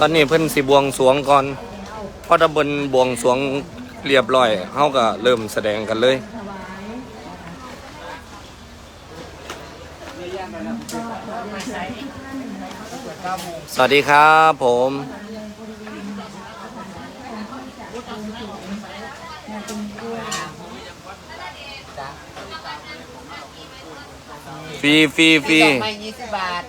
ตอนนี้เพิ่นสิบวงสรวงก่อนพอตะบนบวงสรวงเรียบร้อยเฮาก็เริ่มแสดงกันเลยสวัสดีครับผม ฟรีฟรีฟรีดอกไม้ยี่สิบบาท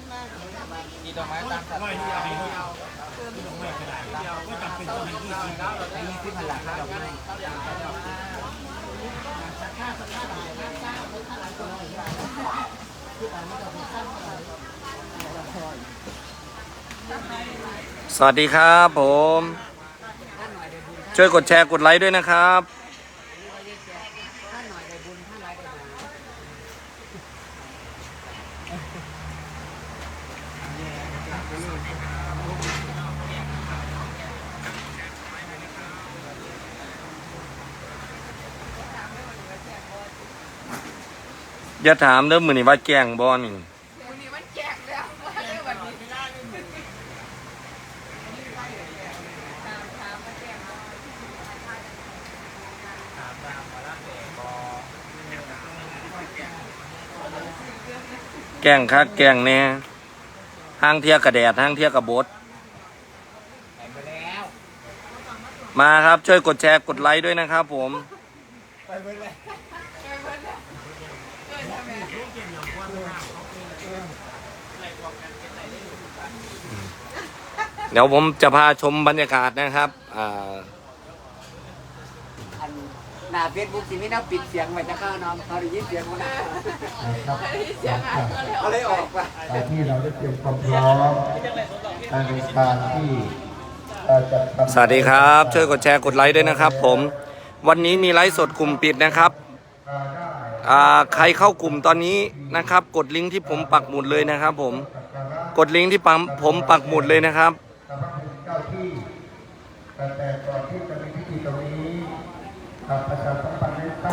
สวัสดีครับผม ช่วยกดแชร์กดไลค์ด้วยนะครับ อย่าถามเด้อมือนี่ว่าแกงบอนี่แกล้งคักแกล้งแน่ห้างเทียกระแดดห้างเทียกระบดมาครับช่วยกดแชร์กดไลค์ด้วยนะครับผม เดี๋ยวผมจะพาชมบรรยากาศนะครับอ่าอันหน้าเฟซบุ๊กสิไม่น่าปิดเสียงไว้จะเข้าน้องเขาได้ยินเสียงมันนะครับหลังจากเขาเลยออกไปที่เราได้เตรียมความพร้อมในการที่เอ่อจัดทำสวัสดีครับ ช่วยกดแชร์กดไลค์ด้วยนะครับผม วันนี้มีไลฟ์สดกลุ่มปิดนะครับอ่า ใครเข้ากลุ่มตอนนี้นะครับ กดลิงก์ที่ผมปักหมุดเลยนะครับ ผมกดลิงก์ที่ปั๊มผมปักหมุดเลยนะครับ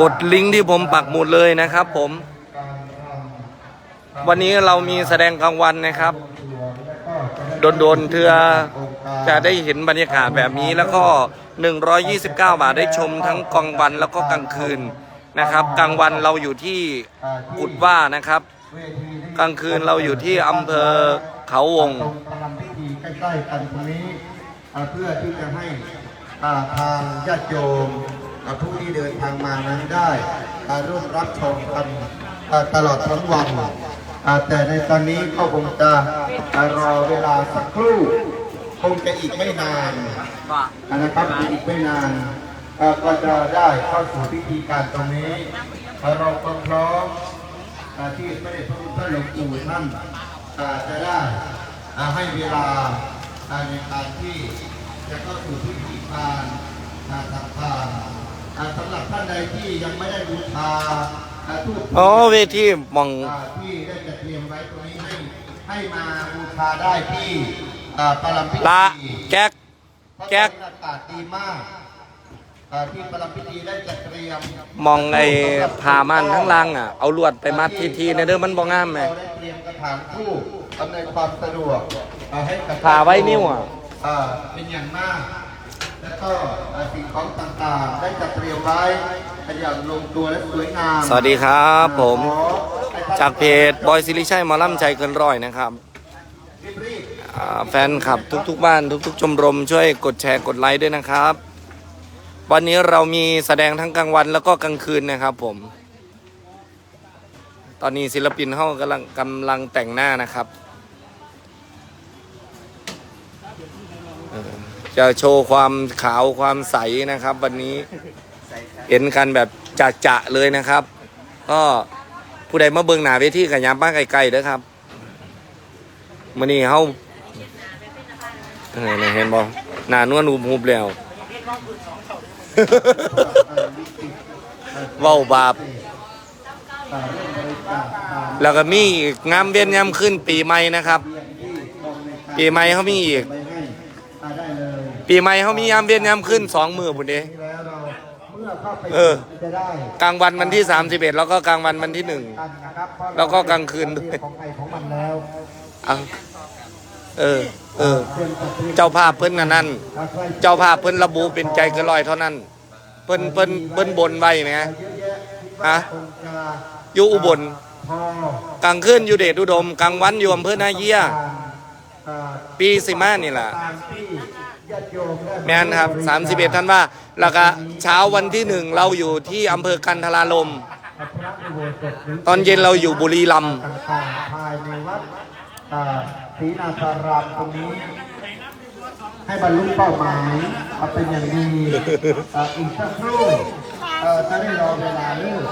กดลิงก์ที่ผมปักหมุดเลยนะครับ ผม วันนี้เรามีแสดงกลางวันนะครับตัวและก็จะได้โดนๆเธอจะได้เห็นบรรยากาศแบบนี้แล้วก็ 129 บาทได้ชมทั้งกลางวันแล้วก็กลางคืน นะครับ กลางวันเราอยู่ที่กุดว่านะครับเวทีนี้กลางคืนเราอยู่ที่อำเภอเขาวงตรงกำลังพิธีใกล้ๆกันตรงนี้อ่าเพื่อที่จะให้อ่าทางญาติโยมอ่าผู้ที่เดินทางมานั้นได้อ่าร่วมรับชมกันอ่าตลอดทั้งวันอ่าแต่ในตอนนี้ก็คงจะอ่ารอเวลาสักครู่ คงจะอีกไม่นานอ่านะครับอีกไม่นานอ่า ก็จะได้เข้าสู่พิธีการตรงนี้อ่าเราความพร้อมอ่าที่ไม่ได้พระพุทธหลวงปู่ท่านอ่าจะได้อ่าให้เวลาอ่าในการที่จะเข้าสู่พิธีการอ่าต่างๆอ่าสำหรับท่านใดที่ยังไม่ได้บูชาอ่าทูปอ๋อเวทีมองอ่าที่ได้จัดเตรียมไว้ตรงนี้ให้ให้มาบูชาได้ที่อ่าปรมพิธีละแก๊กแก๊กเพราะบรรยากาศดีมากอ่า ที่ปรมพิธีได้จัดเตรียมมองไอ้ผ่ามันทั้งล่างอะ เอาลวดไปมัดทีทีๆในเด้อมันบ่งามไหม เราได้เตรียมกระถางทูบอำนวยความสะดวกอ่าให้กับผ่าไว้นิ้วอะ อ่าเป็นอย่างมาก แล้วก็อ่าสิ่งของต่างๆ ได้จัดเตรียมไว้อย่างลงตัวและสวยงามสวัสดีครับผม ขอให้ท่นจากเพจบอยซิริชัยหมอล่ำใจเกินร้อยนะครับรีบอ่าแฟนคลับทุกๆบ้านทุกๆชมรมช่วยกดแชร์กดไลค์ด้วยนะครับ วันนี้เรามีแสดงทั้งกลางวันแล้วก็กลางคืนนะครับผม ตอนนี้ศิลปินเขากำลังกำลังแต่งหน้านะครับจะโชว์ความขาวความใสนะครับ วันนี้เห็นกันแบบจะๆเลยนะครับ ก็ผู้ใดมาเบิ่งหนาเวทีกับยามบ้านไกลๆเด้อครับมื่อนี้เขาเห็นบ่หนานวลอุบหุบแล้ว เว้าบาปอ่าเรื่องบริจาคทานแล้วก็มีอีกงามเวียนยามขึ้นปีใหม่นะครับเพียงที่มองในการปีใหม่เขามีอีกไปให้อ่าได้เลยปีใหม่เขามียามเวียนยามขึ้นสองมือพุ่นเด้ที่แล้วเราเมื่อเข้าไปเออจะได้กลางวันวันที่ 31 แล้วก็กลางวันวันที่หนึ่งกันนะครับเพราะแล้วก็กลางคืนด้วยของ เออ เออ เจ้าภาพเพิ่นกันนั่นเจ้าภาพเพิ่นระบุเป็นใจเกินร้อยเท่านั้น เพิ่นเพิ่นเพิ่นบนไว้ไหมเยอะแยะคิดว่าฮะอยู่อุบลกลางคืนอยู่เดชอุดมกลางวันอยู่อำเภอนาเยียการเอ่อปีสิมานี่แหละตามที่ญาติโยมได้แม่นครับ31ท่านว่า แล้วก็เช้าวันที่หนึ่งเราอยู่ที่อำเภอกันทรารมตอนเย็นเราอยู่บุรีรัมย์ ต่างๆภายในวัดอ่าศรีนาคารามตรงนี้ ให้บรรลุเป้าหมายเอาเป็นอย่างดีอ่าอีกสักครู่เอ่อจะได้รอเวลาเลิก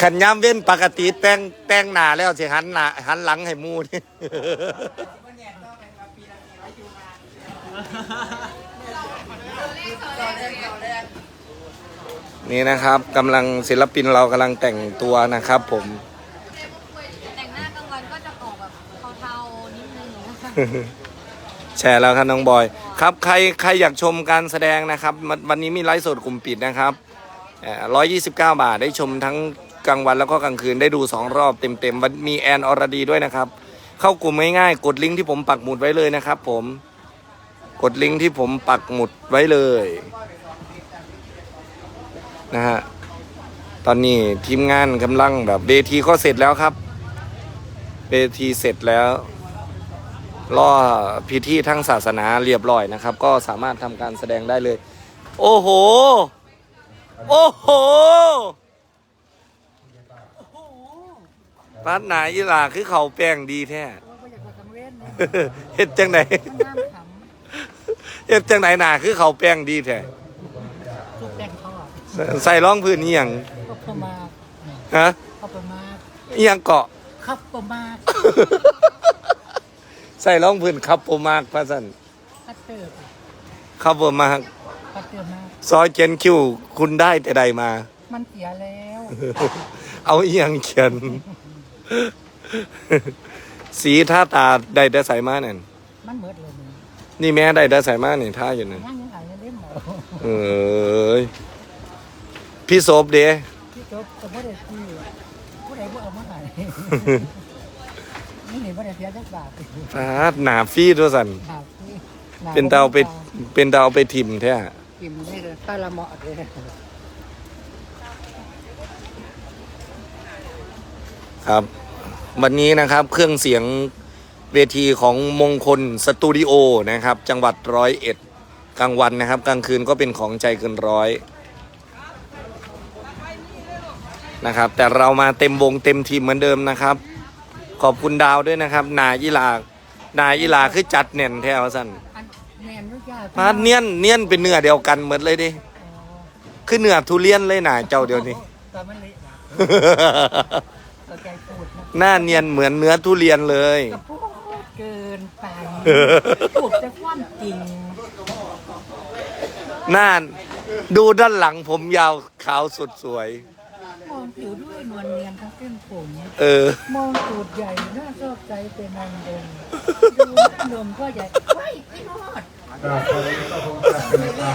ขันย้ำเว้นปกติแต่งแต่งหน้าแล้วสิหันหน้าหันหลังให้หมูนี่นี่นะครับกำลังศิลปินเรากำลังแต่งตัวนะครับผม แต่งหน้ากลางวันก็จะออกแบบเทาๆนิดนึงนะคะ แชร์แล้วครับน้องบอย ครับใครใครอยากชมการแสดงนะครับวันวันนี้มีไลฟ์สดกลุ่มปิดนะครับร้อยยี่สิบเก้าบาทได้ชมทั้งกลางวันแล้วก็กลางคืนได้ดูสองรอบเต็มๆวันมีแอนอรดีด้วยนะครับ เข้ากลุ่มง่ายๆกดลิงก์ที่ผมปักหมุดไว้เลยนะครับ ผมกดลิงก์ที่ผมปักหมุดไว้เลยนะฮะตอนนี้ทีมงานกำลังแบบเวทีก็เสร็จแล้วครับเวทีเสร็จแล้ว ล่อพิธีทั้งศาสนาเรียบร้อยนะครับ ก็สามารถทำการแสดงได้เลย โอ้โห โอ้โหพัดหนายีหลาคือเขาแป้งดีแท้ เฮ็ดจังไหนเฮ็ดจังไหนหนาคือเขาแป้งดีแท้ทุกแป้งทอดใส่รองพื้นนี่ยังข้าวปมาฮะข้าวปมาอิหยังเกาะข้าวปมา ใส่รองพื้นคับโปมากพระสันคัตเตอร์คับโปมากคัตเตอร์มาซอยเจนคิวคุณได้แต่ใดมา มันเสียแล้ว เอาอีหยังเขียน สีท่าตาได้แต่ใส่มาเนี่ยมันเหมือนเลยนี่นี่แม่ได้แต่ใส่มาเนี่ยท่าอยู่เนี่ยย่างยังไงยังเล่นหมอเอ้ยพี่โซบเด้พี่โจ๊กก็ไม่ได้ที่ผู้ใดผู้เอามาใหาย นี่เห็นว่าได้เสียจักบาทฟาดหนาฟี่ตัวสันครับนี่เป็นเตาไปเป็นเตาไปทิมแท้กินได้เลยตาละเหมาะเลยครับ วันนี้นะครับเครื่องเสียงเวทีของมงคลสตูดิโอนะครับ จังหวัดร้อยเอ็ดกลางวันนะครับ กลางคืนก็เป็นของใจเกินร้อยนะครับ แต่เรามาเต็มวงเต็มทีมเหมือนเดิมนะครับ ขอบคุณดาวด้วยนะครับ นายิลานายิลาคือจัดเน่นแถวสั้นอันแนนรู้ยากพาดเนียนเนียนเป็นเนื้อเดียวกันหมดเลยดิอ๋อคือเนื้อทุเรียนเลยนะเจ้าเดียวนี้แต่มันเละนะเข้าใจพูดนะหน้าเนียนเหมือนเนื้อทุเรียนเลย กระพูดเกินไปพูดแต่ความจริงหน้าดูด้านหลังผมยาวขาวสุดสวยม องผิวด้วยนวลเนียนทั้งเส้นผมเออ มองตูดใหญ่น่าชอบใจเป็นอันเดิมดูนมก็ใหญ่เฮ้ยไม่รอดก็คงก็คงจะเป็นการ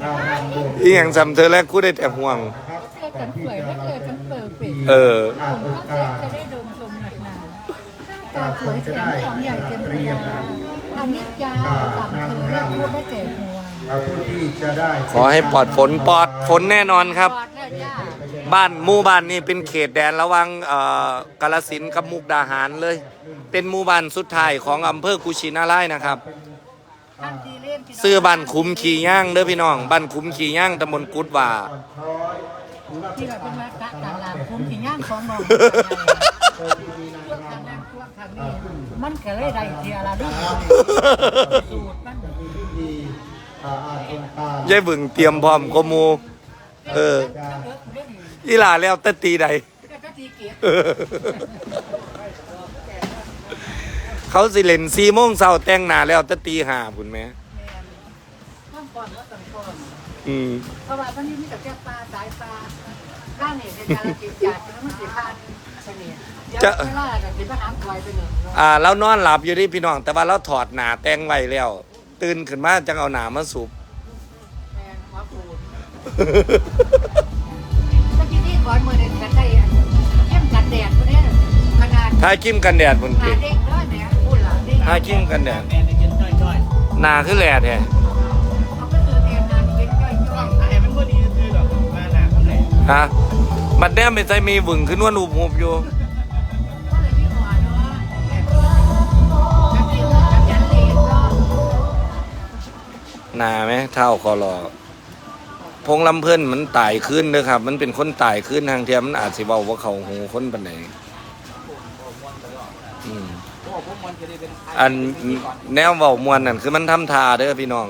เรานำวงที่อย่างสำเธอแรกกูได้แต่ห่วง นะครับเจอกันสวยและเจอกันเปิดปิดเออผมก็จะได้ดมชมหนักหนาหน้าตาสวยแสนของใหญ่เต็มเรียงอันนี้ยาวต่ำเธอและพูดได้เจ็บหัวเอาผู้ที่จะได้ขอให้ปลอดฝนปลอดฝนแน่นอนครับ ปอดแล้วจ้า บ้านหมู่บ้านนี่เป็นเขตแดนระหว่างเอ่อกาลสินธุ์กับมุกดาหารเลย เป็นหมู่บ้านสุดท้ายของอำเภอกุชินารายณ์นะครับท่านทีเล่นซื้อบ้านคุ้มขี่ย่างเด้อพี่น้องบ้านคุ้มขี่ย่างตำบลกุดว่า ที่เราเป็นวัดกะกลางลามคุ้มที่ย่างของนองพวกทางนั้นพวกทางนี้มันก็เลยได้เทียละนี่สูตรมันที่อ่าอ่านองค์การยายบึงเตรียมพร้อมก็หมูเอออี หลาแล้วแตะตีใดก็ทีเกียรเขาสิเล่นสี่โมงเช้าแต่งหน้าแล้วแตะตีห้าพุ่นแหม่ต้องก่อนว่าต้องก่อนอืมเพราะว่าวันนี้มีแต่แค่ปลาสายปลาข้างเนี่ยในการกินจากแล้วมันสิพานเสน่ห์เดี๋ยวเวลาจะกินอาหารควายไปหนึ่งอ่าเรานอนหลับอยู่ที่พี่น้อง แต่ว่าเราถอดหนาแต่งไว้แล้ว ตื่นขึ้นมาจังเอาหนามาสูบตะ กี้ที่ก่อนมือเด็กกันได้เข้มกันแดดคนนี้ขนาดทาคิมกันแดดบนหาเก่งเด้งด้วยแหมพูดล่ะเด้งทาคิมกันแดดหนาขึ้นแหลดแฮะเขาก็คือเตรียมงานเว้นย่อยๆอะไรมันก็ดีคือดอกมาหนาเท่าไหร่ฮะบัดแนมไปใจมีบึงขึ้นนวลอุบหุบอยู่ก็เลยพี่หัวเนาะแบบกันเองกันยันเลนเนาะ หนาไหมเท่าคอรอ พงลำเพิ่นมันตายขึ้นเด้อครับ มันเป็นคนตายขึ้นทางเทียมมันอาจสิเบาว่าเขาหูคนปันไหนอืมอันแนวเบามวนนั่นคือมันทำทาเด้อพี่น้อง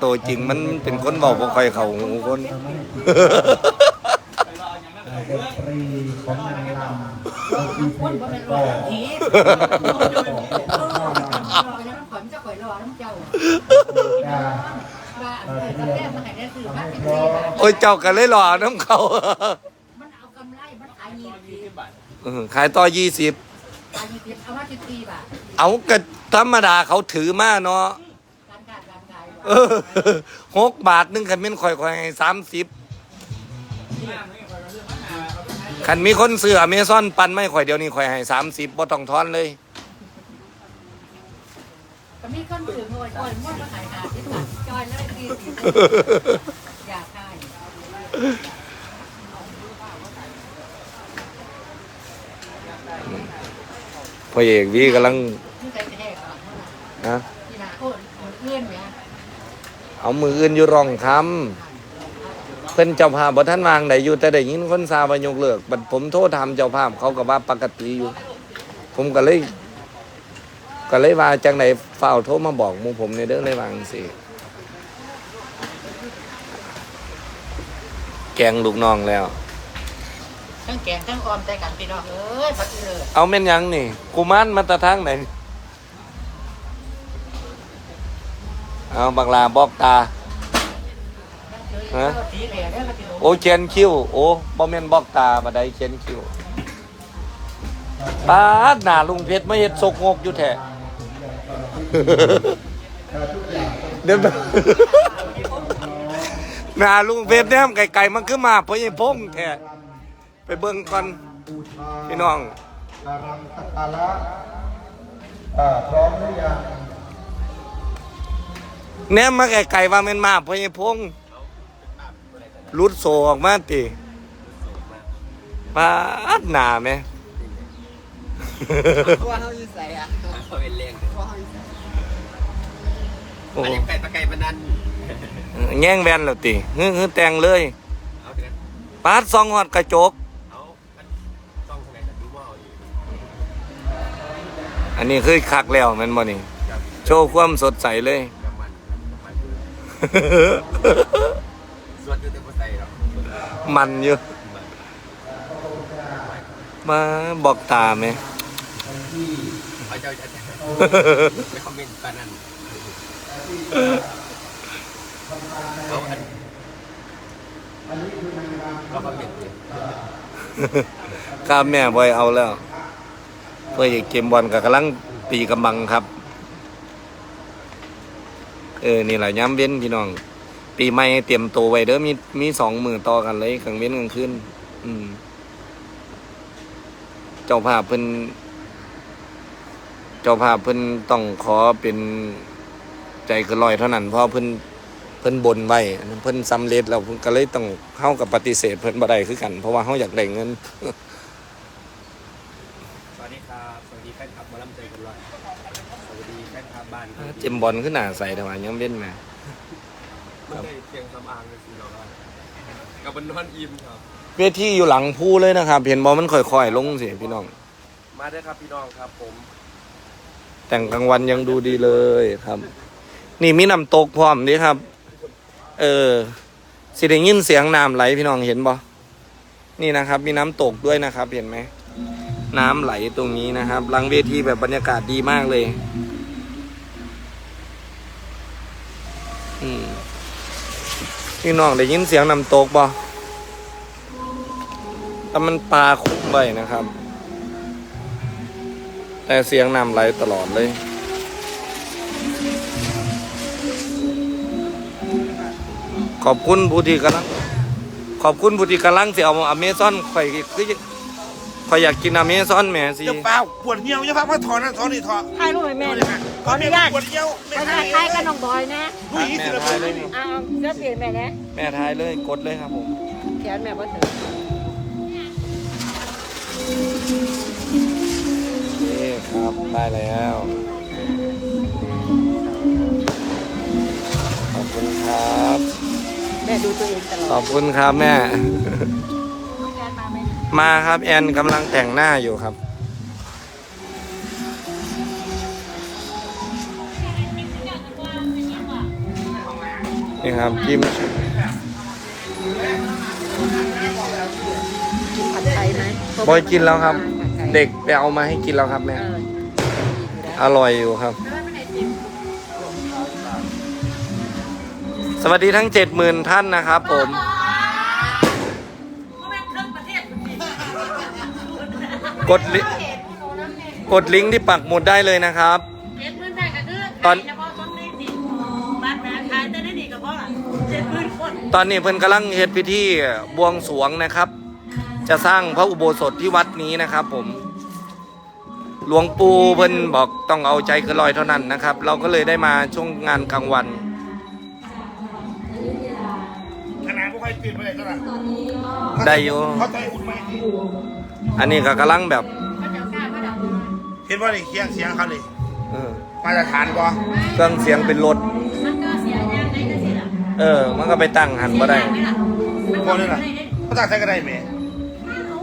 โตวจริงมันเป็นคนเบาบ่ค่อยเขาหูคน ดนตรีของนางรำเราอีคนพีบ่เป็นก็รถผีขขอนจะข่อยรอน้ำเจ้า ดา ว่าเออตะแก้มาให้ได้ซื้อมาเป็นสี่บาทโอ้ยเจ้ากันเลยหล่อน้ำเขามันเอากำไรมันขายยี่สิบเออขายต่อยี่สิบขายยี่สิบเอามาสิบสี่บาทเอากธรรมดาเขาถือมาเนาะการการการขายเออหกบาทหนึงคันเป็นข่อยข่อยสามสิบคันมีคนซื้ออเมซอนปันไม่ข่อยเดียวนี้ข่อยให้สามสิบบ่ต้องทอนเลย ก็มีคนถือโอยโอยม้วนมาขายหาที่ตัด พ่อเอกวีกำลังนะเอามืออื่นอยู่ร่องคำเพิ่นเจ้าภาพบ่ท่านวางไหนอยู่แต่ได้ยินคนซาบยกเลิกบัดผมโทษถามเจ้าภาพเขาก็ว่าปกติอยู่ ผมก็เลย ก็เลยว่าจังไหนเฝ้าโทรมาบอกมูผมในเด้อเลยวาจังสิ แกงลูกน้องแล้ว ทั้งแกงทั้งออมใจกันพี่น้องเอ้ยพัดเลยเอาแม่นหยังนี่กูมานมาแตะทางไหนเอาบักลาบอกตา ฮะ สีเหลืองเนี่ยก็ติดโอ้เขียนคิ้วโอ้บ่แม่นบอกตาบ่ได้เขียนคิ้วปาดหน้าลุงเพชรมาเฮ็ดซกงกอยู่แท้ เดี๋ยวห น้าลุงเพชรแนมไกลๆมันคือมาพ่อใหญ่พงแท้ไปเบิ่งก่อนบูชาพี่น้องการังสักการะอ่าพร้อมหรือยังแนมมาไกลๆว่าแม่นมาพ่อใหญ่พงรุดโซออกมาติปาดหน้าแม่ว่าเขาอยู่ใส่อะเขาเป็นเลี้ยงว่าเขาอยู่ใส่โอ้อันนี้ไก่ตะไก่ปนัน แง่งแวนแล้วติฮึฮึแต่งเลยเอาเถอะปาดซองฮอดกระจก เอาต้องทำไงแต่ดูว่าเอาอยู่อันนี้คือคักแล้วแมันบ่นี่โชว์ความสดใสเลย กับมันกับมันส่วนอยู่แต่บ่ใส่หรอกมันอยู่ มาบอกตาไหมเอาเจ้าจะไม่คอมเมนต์ปานนั้น เอาอันเอาคอมเมนต์ดิข้ามแม่บอยเอาแล้ว เพื่อจะเกมบอลกับกำลังตีกำบังครับ เออ นี่แหละย้ำเว้นพี่น้อง ปีใหม่เตรียมตัวไว้เด้อมีมีสองมือต่อกันเลยกลางเว้นกลางคืนอืม เจ้าภาพเพิ่นเจ้าภาพเพิ่นต้องขอเป็นใจกินร้อยเท่านั้นเพราะเพิ่น เพิ่นบนไว้อันนั้นเพิ่นสำเร็จแล้วเพิ่นก็เลยต้องเข้ากับปฏิเสธเพิ่นบ่ได้คือกัน เพราะว่าเฮาอยากได้เงิน สวัสดีครับ สวัสดีแฟนคลับหมอลำใจกันร้อยสวัสดีแฟนคลับบ้านเจมบอลขึ้นหน้าใส่ทำไมยังเว้นมามันได้เพียงสำอางเลยสิเนาะกับบนนอนอิ่มครับ เวทีอยู่หลังผู้เลยนะครับ เห็นบอมันค่อยๆลงสิพี่น้อง มาได้ครับพี่น้องครับผม แต่งกลางวันยังดูดีเลยครับ นี่มีน้ำตกพร้อมเดิครับ เออสิได้ยินเสียงน้ำไหลพี่น้องเห็นบ่นี่นะครับ มีน้ำตกด้วยนะครับ เห็นไหม น้ำไหลตรงนี้นะครับหลังเวทีแบบบรรยากาศดีมากเลย อืมพี่น้องได้ยินเสียงน้ำตกบ่แต่มันปลาคุ้มไว้นะครับ แต่เสียงน้ำไหลตลอดเลย ขอบคุณผู้ที่กำลัง ขอบคุณผู้ที่กำลังสิเอาอเมซอนข่อยคือข่อยอยากกินอเมซอนแหมสิจะเปล่าปวดเหี่ยวจะพักมาถอนนั่นถอนนี่ถอนถ่ายรูปให้แม่หน่อยขออนุญาตปวดเหี่ยวไม่ขออนุให้ญาตถ่ายกับน้องบอยนะดูอีกแม่สิละทายเลยนี่เอาเสื้อเปลี่ยนแม่นะแม่ทายเลยกดเลยครับผมแขนแม่บ่ถึงนี่ครับได้แล้วขอบคุณครับแม่ดูตัวเองตลขออดบคุณครับแม่น้องแกนมาไหมมาครับแอนกำลังแต่งหน้าอยู่ครับ นี่ครับจิ้มผัดไทยไหมบอยกินแล้วครับ เด็กไปเอามาให้กินแล้วครับแม่ เอออร่อยอยู่ครับ สวัสดีทั้งเจ็ดหมื่นท่านนะครับผม กดลิกดลิงก์ที่ปักหมุดได้เลยนะครับ เจ็ดหมื่นได้ก็คือตอน เฉพาะต้นนี้สิบ้านแม่ขายแต่ได้ดีกับพ่อเจ็ดหมื่นคนตอนนี้เพิ่นกำลังเฮ็ดพิธีบวงสรวงนะครับ จะสร้างพระอุโบสถที่วัดนี้นะครับ ผม หลวงปู่เพิ่นบอกต้องเอาใจเกินร้อยเท่านั้นนะครับ เราก็เลยได้มาช่วงงานกลางวัน ปิดไปเลยเท่าไหร่ได้อยู่ เขาใจอุ่นไหมอันนี้ก็กำลังแบบเห็นว่านี่เสียงเสียงเขาเลยเออมาตรฐานป่ะเครื่องเสียงเป็นรถมันก็เสียยางได้ก็สิล่ะเออ มันก็ไปตั้งหันบ่ได้เสียยางไหมล่ะมันพอเลยล่ะเขาตั้งใจก็ได้ไหมเอา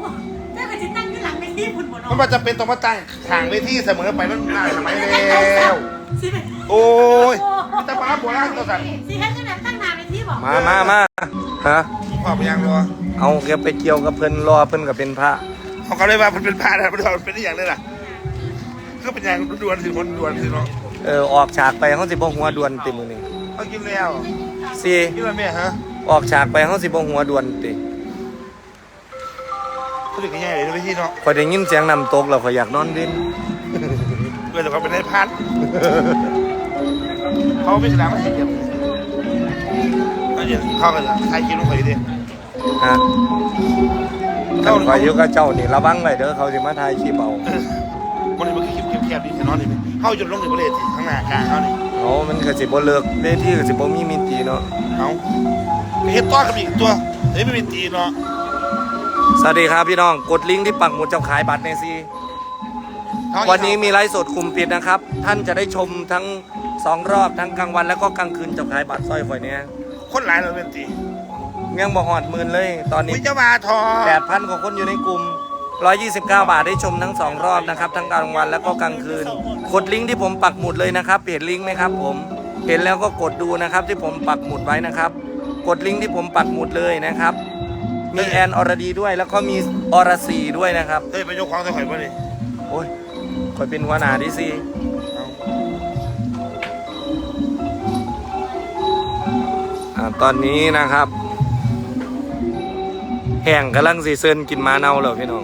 แต่ก็จะตั้งขึ้นหลังไปที่พุ่นบ่มันเนาะมันจะเป็นต้องมาตั้งทางเวทีเสมอไปมันน่าสมัยแล้ว สิไปโอ้ยแต่ป้าบัวล่างตัวสั่นสิให้ขนาดตั้งนานไปที่บอก มามามาฮะพ่อไปยังรัวเอาแกไปเกี่ยวกับเพิ่นรอเพิ่นก็เป็นพระเขาก็เลยว่ามันเป็นพานะมันเป็นอย่างนี้ล่ะก็เป็นอย่างด่วนสิคนด่วนสิเนาะเออออกฉากไปเขาสิบ่หัวดวนติมือนี่เขากินแล้วสิกินแล้วแม่ฮะออกฉากไปเขาสิบ่หัวดวนติเขาถึงง่ายเลยเวทีเนาะพอยได้ยินเสียงน้ำตกแล้วข่อยอยากนอนดินเพื่อนเขาเป็นได้พันเขาไม่ชนะไม่เห็นเดียวก็ เดี๋ยวเข้ากันใครกินลงไปดิฮะถ้าข่อยอยู่กับเจ้านี่ระวังไว้เด้อเขาสิมาถ่ายคลิปเอาคนนี้มันคลิปแคบๆดิแค่นอนดิเข้าจนลงถึงประเทศข้างหน้ากลางเขานี่เอามันก็สิบ่เลิกเวทีก็สิบ่มีมิติเนาะเอาเฮ็ดต้อนกับอีกตัวเฮ้ยไม่เป็นตีเนาะสวัสดีครับพี่น้องกดลิงก์ที่ปักหมุดเจ้าขายบัตรในซีวันนี้มีไลฟ์สดคุมปิดนะครับ ท่านจะได้ชมทั้งสองรอบทั้งกลางวัน แล้วก็กลางคืนเจ้าขายบัตรสร้อยข่อยเนี้ย คนหลายเราเป็นตียังบ่หอดหมื่นเลย ตอนนี้วิจามาทอ8,000กว่าคนอยู่ในกลุ่ม 129 บาทได้ชมทั้ง2รอบนะครับ ทั้งกลางวันแล้วก็กลางคืน กดลิงก์ที่ผมปักหมุดเลยนะครับเห็นลิงก์ไหมครับ ผมเห็นแล้วก็กดดูนะครับ ที่ผมปักหมุดไว้นะครับ กดลิงก์ที่ผมปักหมุดเลยนะครับ มีแอนอรดีด้วยแล้วก็มีอรสีด้วยนะครับเฮ้ยไปยกของใส่ข่อยป่ะนี่โอ้ยคอยเป็นหัวหน้าดิซี ตอนนี้นะครับแห่งกำลังสีเซินกินหมาเน่าแล้วพี่น้อง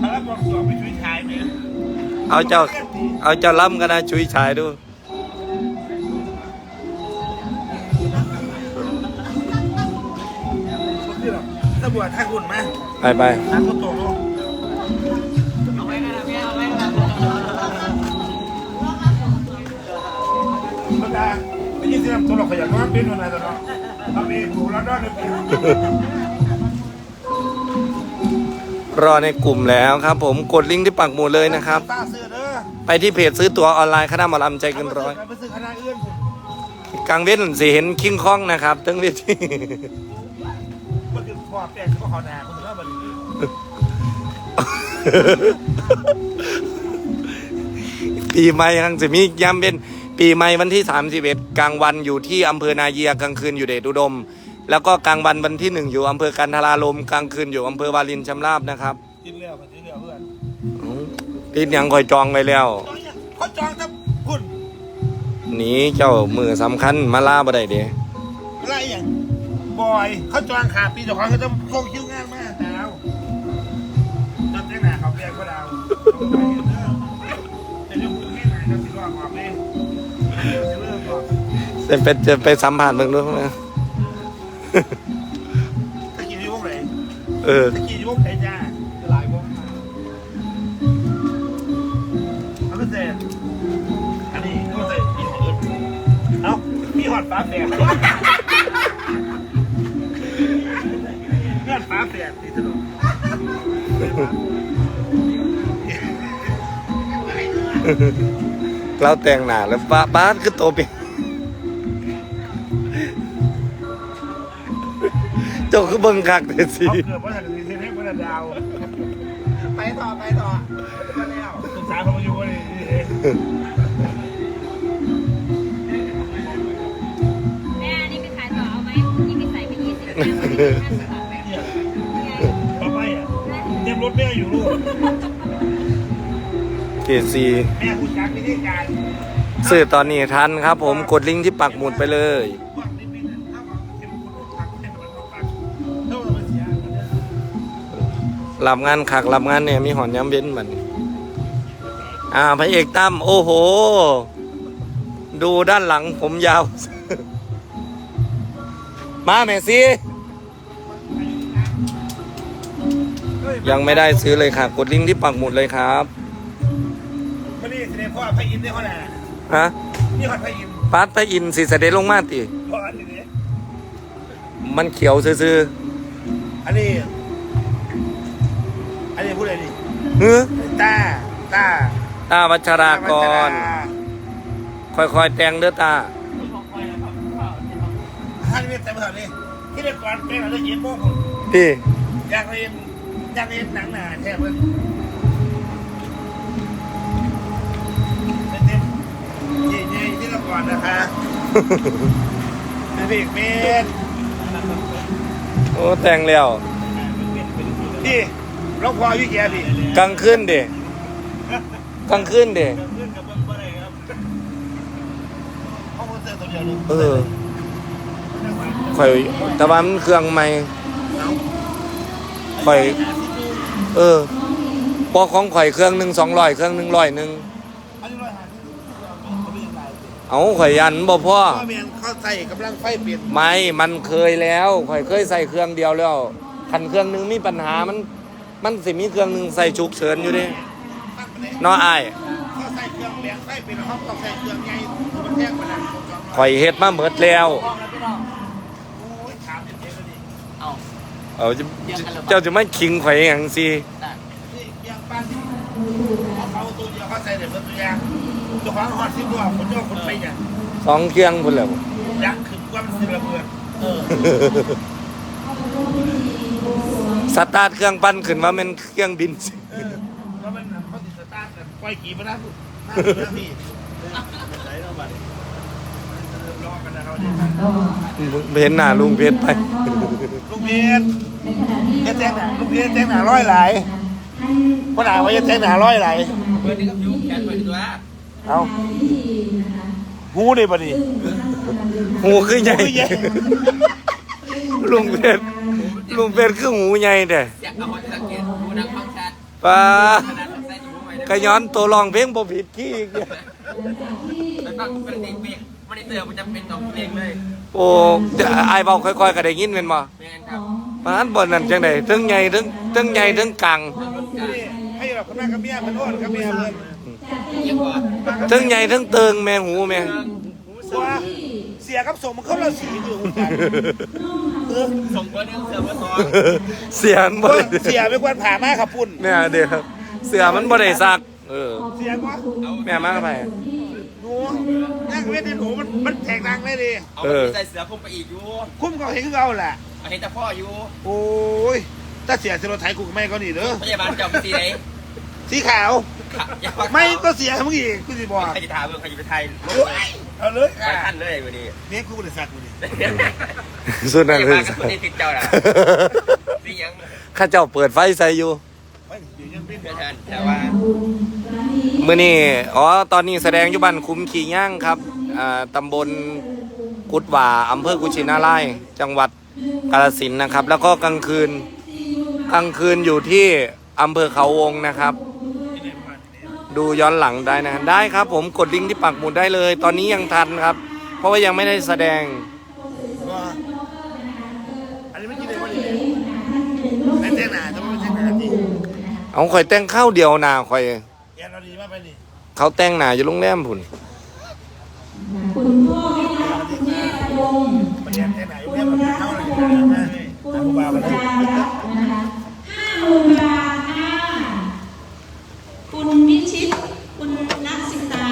ถ้าเราบอกตัวไม่ช่วยชายเนี่ยเอาเจ้าเอาเจ้าล่ำกันนะชุยชายดูตำรวจท่าคุณไหมไปไปท่าคุณตกลง ยิ่สียงตัวเราขยันมากเป็นวันไหนตัวทำเองถูกแล้วได้เลยรอในกลุ่มแล้วครับ ผมกดลิงก์ที่ปักหมุดเลยนะครับตาเสือเด้อไปที่เพจซื้อตั๋วออนไลน์คณะหมอลำใจเกินร้อย ไปซื้อคณะอื่นกลางเว้นสีเห็นคิงคองนะครับทั้งเวทีมันคือพ่อแป้งก็ขอนาคนละบันปีใหม่ยังจะมีย้ำเป็น ปีใหม่วันที่ 31 กลางวันอยู่ที่อำเภอนาเยียกลางคืนอยู่เดชอุดม แล้วก็กลางวันวันที่หนึ่งอยู่อำเภอกันทราลมกลางคืนอยู่อำเภอวารินชำราบนะครับกินแล้วกินแล้วเพื่อนติดหยังคอยจองไว้แล้วเขาจองครับคุณหนีเจ้ามือสำคัญมาล่าบ่ได้เด้อะไรอย่างบอยเขาจองขาปีเจ้าของเขาจะโค้งคิวงานมากแต่เราจะแต่งหน้าเขาเปียกก็ดาว จะเริ่มก่อนจะไปจะไปสัมผัสมึงด้วยนะเออตะกี้วงไหนจ้าหลายวงเอาก็เสร็จอันนี้ก็เสร็จมีของอื่นเอ้ามีหอดฟ้าแฝดเงื่อนฟ้าแฝดที่สนุกเราแต่งหน้าแล้วป้าป้าดคือโตเป็น เจ้าคือเบิ่งคักแต่สิเขาเกิดว่าทันทีเทพวันดาวไปต่อไปต่อมาแล้วศึกษาเขามาอยู่นี่แม่อันนี้ไปขายต่อเอาไหมยี่ไปใส่ไปยี่สิบแม่ไม่ได้ห้าสิบบาทไหมไงต่อไปอะเตรียมรถแม่อยู่ลูกเกซีแม่คุณจักวิธีการ ซื้อตอนนี้ทันครับผมกดลิงก์ที่ปักหมุดไปเลย หลับงานขักหลับงานเนี่ยมีหอนย้ำเบ้นมันอ่าพระเอกตั้มโอ้โห ดูด้านหลังผมยาว มาแม่ซียังไม่ได้ซื้อเลยค่ะ กดลิงก์ที่ปักหมุดเลยครับวันนี้แสดงพ่อพระอินทร์ได้เท่าไหร่ฮะนี่หอดพระอินทร์ปาร์ตพระอินทร์สีสะเดลงมาติพ่ออันนี้มันเขียวซื่ออันนี้ เฮ้อตาตาตาวัชรากร ค่อยๆแต่งเด้อตาท่านเรียนแต่เมื่อนี้ที่เรียนก่อนเป็นอะไรเย็นโม่ผมพี่อยากเรียนอยากเรียนหนังหนาแท้เพื่อนเต็มๆเย่ๆที่เราก่อนนะคะเป็นเอกเมนโอ้แต่งแล้วพี่ ร้องพออยู่แก่พี่กลางคืนเด้กลางคืนเด้ขึ้นกับเบิ้งบ่ได้ครับห้องคอนเสิร์ตตัวเดียวนึงเออข่อยแต่ว่ามันเครื่องใหม่ข่อย เออพอของข่อยเครื่องหนึ่งสองร้อยเครื่องหนึ่งร้อยหนึ่งอันนี้ร้อยห้าสิบเขาไม่ยังไงเอาข่อยยันบ่พ่อพ่อเมียนเขาใส่กำลังไฟเปลี่ยนไม่มันเคยแล้วข่อยเคยใส่เครื่องเดียวแล้วคันเครื่องหนึงมีปัญหามัน มันสิมีเครื่องหนึงใส่ฉุกเฉินอยู่เดิตั้งไปเลยน้ออ้ายเขาใส่เครื่องแรงไฟเป็นห้องต้องใส่เครื่องใหญ่มันแท่งมาแล้วข่อยเฮ็ดมาเบิดแล้วโอ้ยถามเด็ดๆเลยดิเอาจะเจ้าจะไม่คิงข่อยอย่างสินี่ยังปั้นเอาเขาตัวเดียวเขาใส่เด็ดเบิดตัวอย่างเจ้าของฮอตซิบตัวคนเจ้าคนไปเนี่ยสองเครื่องพุ่นแล้ว ยักษ์ขึ้นกว่ามันสิระเบิดเออ สตาร์ทเครื่องปั้นขึ้นว่ามันเครื่องบินสิแล้วมันเขาติดสตาร์ทกันปล่อยกี่มาแล้วห้าสิบนาทีไหนเราบัดรอกันนะเขาเนี่ยเห็นหน้าลุงเพชรไปลุงเพียรเจ๊แจ้งหนาลุงเพียรแจ้งหนาร้อยหลายเพราะหนาว่าจะแจ้งหนาร้อยหลายเพื่อนนี่ก็ยุ่งแขนไปตัวเอาหูนี่ปะนี่หูคือใหญ่หูคือใหญ่ลุงเพชร ลุงเพชรคือหูใหญ่เด้เสียงเอาไว้สังเกตดูนักฟังชัดป้าขนาดใส่หูไว้ได้ก็ย้อนตัวรองเพลงบ่ผิดขี้อีกเนี่ยแล้วก็เป็นเด็กเบรกมันเตือนมันจะเป็นสองเพลงเลยโอ้จะอายเบาค่อยๆก็ได้ยินแม่นบ่แมนครับปานบ่นั่นจังได๋ทั้งใหญ่ทั้งทั้งใหญ่ทั้งกลางให้แบบคนนั้นกับเมียมันโน่นกับเมียเลยยังก่อนทั้งใหญ่ทั้งเติงแม่หูแม่ตัวเสียกับสมมันเขาเราสีอยู่ส่งตัวนึงเสือมาสองเสียมันบ่ได้เสียไปกวนผ่ามาขับปุ่นเนี่ยเด้อเสือมันบ่ได้ซัก เออ เสียกว่าแม่มาไปหนูนั่งเวทีหนูมันมันแตกดังเลยดิเอาไปใส่เสือพุ่มไปอีกอยู่คุ้มก็เห็นคือเอาแหละเอาเห็นแต่พ่ออยู่ โอ้ยถ้าเสียสิรถไทยกูก็ไม่ก็หนีเด้อพยาบาลจับสีไหนสีขาว ไม่ก็เสียมึงอีกกูสิบอกใครจะถามเมืองใครจะไปไทยลงโอ้ เลยยเอาเลยไปท่านเลยวันนี้เนี่ยกูบริษัทกูนี่สุดนั่นพเลยยาบาลกับคนที่ติดเจ้าน่ะนี่ยังข้าเจ้าเปิดไฟใส่อยู่เฮ้ยเดี๋ยวยังเป็นเพื่อนท่านแต่ว่ามื่อนี้อ๋อตอนนี้แสดงอยู่บ้านคุ้มขี่ย่างครับอ่าตำบลกุดหว่าอำเภอกุชินารายณ์จังหวัดกาฬสินธุ์นะครับ แล้วก็กลางคืน กลางคืนอยู่ที่อำเภอเขาวงนะครับ ดูย้อนหลังได้นะได้ครับ ผมกดลิงก์ที่ปักหมุดได้เลย ตอนนี้ยังทันครับ เพราะว่ายังไม่ได้แสดงอันนี้ไม่กินเลยวันนี้ไหนเจ้าหนาจะไม่ใช่หนาจริงเอาข่อยแต่งข้าวเดียวหนาข่อยแกเราดีมากไปนี่เขาแต่งหนาอยู่โรงแรมพุ่นคุณพ่อวิรัตคุณแม่ประยงมันแย่แค่ไหนคุแค่ณแบบรัเข้าตเลยพงศ์นะคุณทางบาร์มาจาได้รัตน์นะคะห้าหมื่นบาทค่ะ คุณวิชิต คุณนักสิตา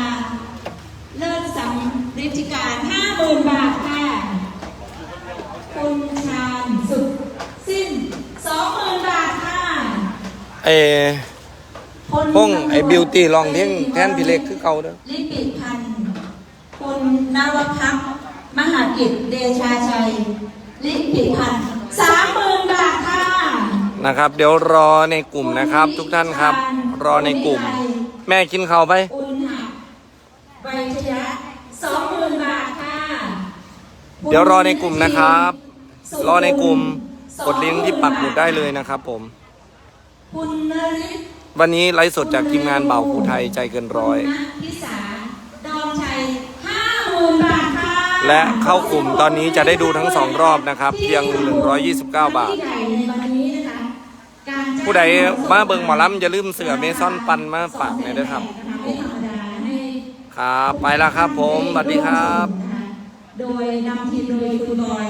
เลิศสัมฤทธิการ ห้าหมื่นบาทค่ะ คุณชาญสุดสิ้นสองหมื่นบาทค่ะ เออพงไอ้ Beauty ร้องเพลงแทนพี่เล็กคือเก่าเด้อลิปิพันธ์คุณนวพักษ์มหากิจเดชาชัย ลิปิพันธ์สามหมื่นบาทค่ะนะครับ เดี๋ยวรอในกลุ่มนะครับ ทุกท่านครับ รอในกลุ่ม แม่กินข้าวไปอุณหใบชยะสองหมื่นบาทค่ะเดี๋ยวรอในกลุ่มนะครับ รอในกลุ่มกดลิงก์ที่ปักหมุดได้เลยนะครับผม คุณนริศวันนี้ไลฟ์สดจากทีมงานเบาภูไทยใจเกินร้อยคุณณพิสารดองชัยห้าหมื่นบาทค่ะและเข้ากลุ่มตอนนี้จะได้ดูทั้งสองรอบนะครับเพียง 129 บาท ที่ใหญ่ในวันนี้นะคะการจ้างผู้ใดมาเบิ่งหมอลำอย่าลืมเสือเมซอนปันมาฝากหน่อยด้วยครับ ไม่ธรรมดาให้ครับ ไปแล้วครับผมสวัสดีครับ โดยนำทีมโดยคุณบอย